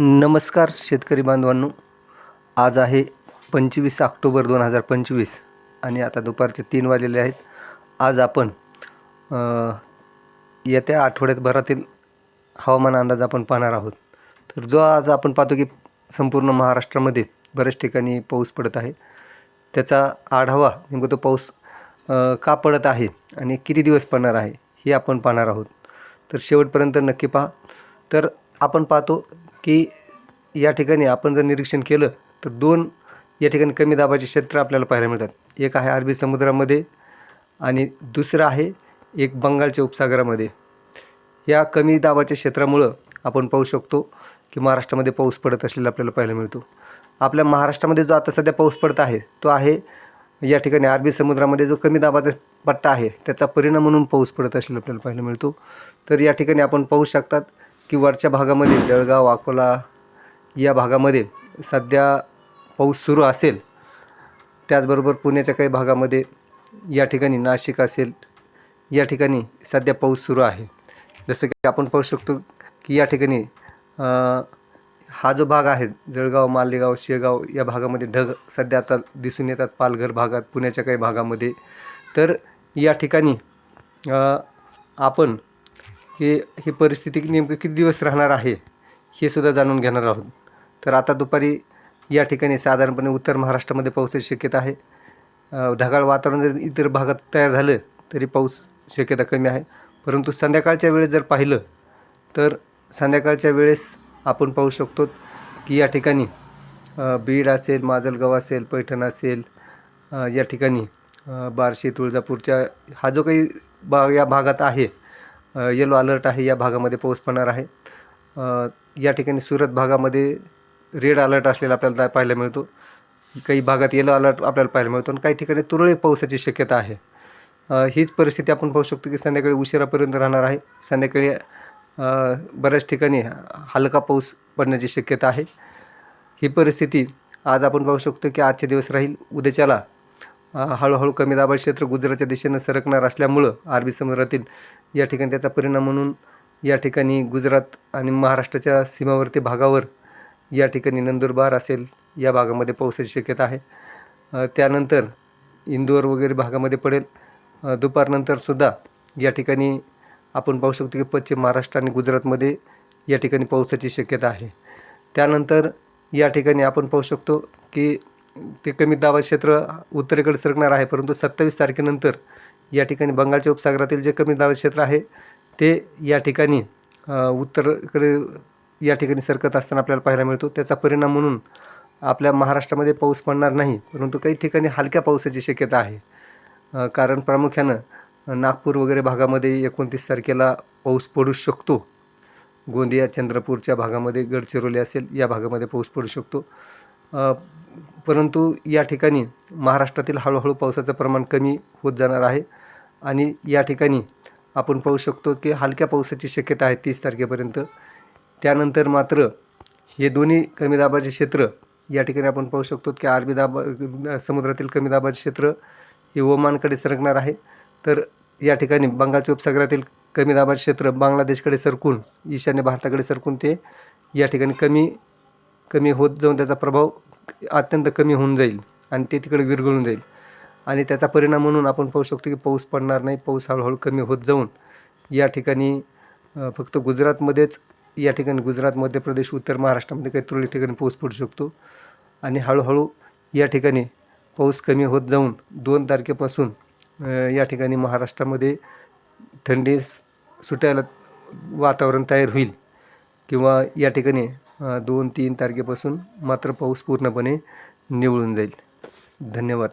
नमस्कार शेतकरी बांधवांनो. आज आहे पंचवीस ऑक्टोबर दोन हजार पंचवीस आणि आता दुपारचे तीन वाजलेले आहेत. आज आपण येत्या आठवड्यात भरातील हवामान अंदाज आपण पाहणार आहोत. तर जो आज आपण पाहतो की संपूर्ण महाराष्ट्रामध्ये बऱ्याच ठिकाणी पाऊस पडत आहे. त्याचा आढावा नेमकं तो पाऊस का पडत आहे आणि किती दिवस पडणार आहे हे आपण पाहणार आहोत. तर शेवटपर्यंत नक्की पहा. तर आपण पाहतो की या ठिकाणी आपण जर निरीक्षण केलं तर दोन या ठिकाणी कमी दाबाचे क्षेत्र आपल्याला पाहायला मिळतात. एक आहे अरबी समुद्रामध्ये आणि दुसरं आहे एक बंगालच्या उपसागरामध्ये. या कमी दाबाच्या क्षेत्रामुळं आपण पाहू शकतो की महाराष्ट्रामध्ये पाऊस पडत असलेला आपल्याला पाहायला मिळतो. आपल्या महाराष्ट्रामध्ये जो आता सध्या पाऊस पडत आहे तो आहे या ठिकाणी अरबी समुद्रामध्ये जो कमी दाबाचा पट्टा आहे त्याचा परिणाम म्हणून पाऊस पडत असलेला आपल्याला पाहायला मिळतो. तर या ठिकाणी आपण पाहू शकतात की वरच्या भागामध्ये जळगाव अकोला या भागामध्ये सध्या पाऊस सुरू असेल त्याचबरोबर पुण्याच्या काही भागामध्ये या ठिकाणी नाशिक असेल या ठिकाणी सध्या पाऊस सुरू आहे. जसं की आपण पाहू शकतो की या ठिकाणी हा जो भाग आहे जळगाव मालेगाव शेगाव या भागामध्ये ढग सध्या आता दिसून येतात पालघर भागात पुण्याच्या काही भागामध्ये. तर या ठिकाणी आपण हे ही परिस्थिती नेमकं किती दिवस राहणार आहे हे सुद्धा जाणून घेणार आहोत. तर आता दुपारी या ठिकाणी साधारणपणे उत्तर महाराष्ट्रामध्ये पावसाची शक्यता आहे. ढगाळ वातावरण जर इतर भागात तयार झालं तरी पाऊस शक्यता कमी आहे. परंतु संध्याकाळच्या वेळेस जर पाहिलं तर संध्याकाळच्या वेळेस आपण पाहू शकतो की या ठिकाणी बीड असेल माजलगाव असेल पैठण असेल या ठिकाणी बार्शी तुळजापूरच्या हा जो काही भाग या भागात आहे येलो अलर्ट आहे या भागामध्ये पाऊस पडणार आहे. या ठिकाणी सुरत भागामध्ये रेड अलर्ट असलेला आपल्याला पाहायला मिळतो. काही भागात येलो अलर्ट आपल्याला पाहायला मिळतो आणि काही ठिकाणी तुरळक पावसाची शक्यता आहे. हीच परिस्थिती आपण पाहू शकतो की संध्याकाळी उशिरापर्यंत राहणार आहे. संध्याकाळी बऱ्याच ठिकाणी हलका पाऊस पडण्याची शक्यता आहे. ही परिस्थिती आज आपण पाहू शकतो की आजचे दिवस राहील. उद्याच्याला हळूहळू कमी दाबा क्षेत्र गुजरातच्या दिशेनं सरकणार असल्यामुळं अरबी समुद्रातील या ठिकाणी त्याचा परिणाम म्हणून या ठिकाणी गुजरात आणि महाराष्ट्राच्या सीमावर्ती भागावर या ठिकाणी नंदुरबार असेल या भागामध्ये पावसाची शक्यता आहे. त्यानंतर इंदोर वगैरे भागामध्ये पडेल. दुपारनंतरसुद्धा या ठिकाणी आपण पाहू शकतो की पश्चिम महाराष्ट्र आणि गुजरातमध्ये या ठिकाणी पावसाची शक्यता आहे. त्यानंतर या ठिकाणी आपण पाहू शकतो की ते कमी दाबा क्षेत्र उत्तरेकडे सरकणार आहे परंतु सत्तावीस तारखेनंतर या ठिकाणी बंगालच्या उपसागरातील जे कमी दाबा क्षेत्र आहे ते या ठिकाणी उत्तरकडे या ठिकाणी सरकत असताना आपल्याला पाहायला मिळतो. त्याचा परिणाम म्हणून आपल्या महाराष्ट्रामध्ये पाऊस पडणार नाही परंतु काही ठिकाणी हलक्या पावसाची शक्यता आहे. कारण प्रामुख्यानं नागपूर वगैरे भागामध्ये एकोणतीस तारखेला पाऊस पडू शकतो. गोंदिया चंद्रपूरच्या भागामध्ये गडचिरोली असेल या भागामध्ये पाऊस पडू शकतो. परंतु या ठिकाणी महाराष्ट्रातील हळूहळू पावसाचं प्रमाण कमी होत जाणार आहे. आणि या ठिकाणी आपण पाहू शकतो की हलक्या पावसाची शक्यता आहे तीस तारखेपर्यंत. त्यानंतर मात्र हे दोन्ही कमी दाबाचे क्षेत्र या ठिकाणी आपण पाहू शकतो की अरबी दाबा समुद्रातील कमी दाबाचे क्षेत्र हे ओमानकडे सरकणार आहे. तर या ठिकाणी बंगालच्या उपसागरातील कमी दाबाचे क्षेत्र बांगलादेशकडे सरकून ईशान्य भारताकडे सरकून ते या ठिकाणी कमी कमी होत जाऊन त्याचा प्रभाव अत्यंत कमी होऊन जाईल आणि ते तिकडे विरघळून जाईल. आणि त्याचा परिणाम म्हणून आपण पाहू शकतो की पाऊस पडणार नाही पाऊस हळूहळू कमी होत जाऊन या ठिकाणी फक्त गुजरातमध्येच या ठिकाणी गुजरात मध्य प्रदेश उत्तर महाराष्ट्रामध्ये काही तुरळक ठिकाणी पाऊस पडू शकतो. आणि हळूहळू या ठिकाणी पाऊस कमी होत जाऊन दोन तारखेपासून या ठिकाणी महाराष्ट्रामध्ये थंडी सुटायला वातावरण तयार होईल किंवा या ठिकाणी दोन तीन तारखेपासून मात्र पाऊस पूर्णपणे निवळून जाईल. धन्यवाद.